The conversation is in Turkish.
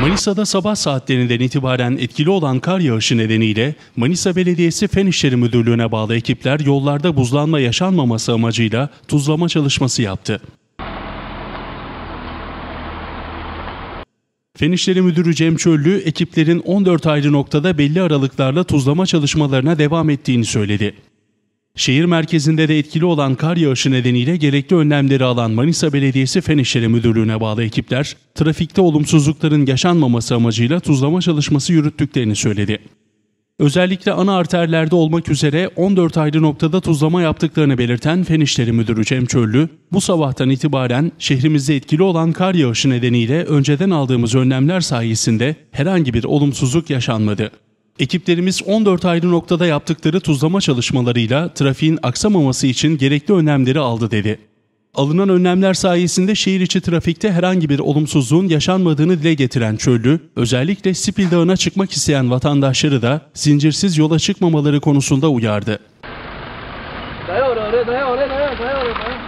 Manisa'da sabah saatlerinden itibaren etkili olan kar yağışı nedeniyle Manisa Belediyesi Fen İşleri Müdürlüğü'ne bağlı ekipler yollarda buzlanma yaşanmaması amacıyla tuzlama çalışması yaptı. Fen İşleri Müdürü Cem Çöllü, ekiplerin 14 ayrı noktada belli aralıklarla tuzlama çalışmalarına devam ettiğini söyledi. Şehir merkezinde de etkili olan kar yağışı nedeniyle gerekli önlemleri alan Manisa Belediyesi Fen İşleri Müdürlüğü'ne bağlı ekipler, trafikte olumsuzlukların yaşanmaması amacıyla tuzlama çalışması yürüttüklerini söyledi. Özellikle ana arterlerde olmak üzere 14 ayrı noktada tuzlama yaptıklarını belirten Fen İşleri Müdürü Cem Çöllü, bu sabahtan itibaren şehrimizde etkili olan kar yağışı nedeniyle önceden aldığımız önlemler sayesinde herhangi bir olumsuzluk yaşanmadı. Ekiplerimiz 14 ayrı noktada yaptıkları tuzlama çalışmalarıyla trafiğin aksamaması için gerekli önlemleri aldı dedi. Alınan önlemler sayesinde şehir içi trafikte herhangi bir olumsuzluğun yaşanmadığını dile getiren Çöllü, özellikle Spil Dağı'na çıkmak isteyen vatandaşları da zincirsiz yola çıkmamaları konusunda uyardı. Daya oraya, daya oraya, daya, daya oraya.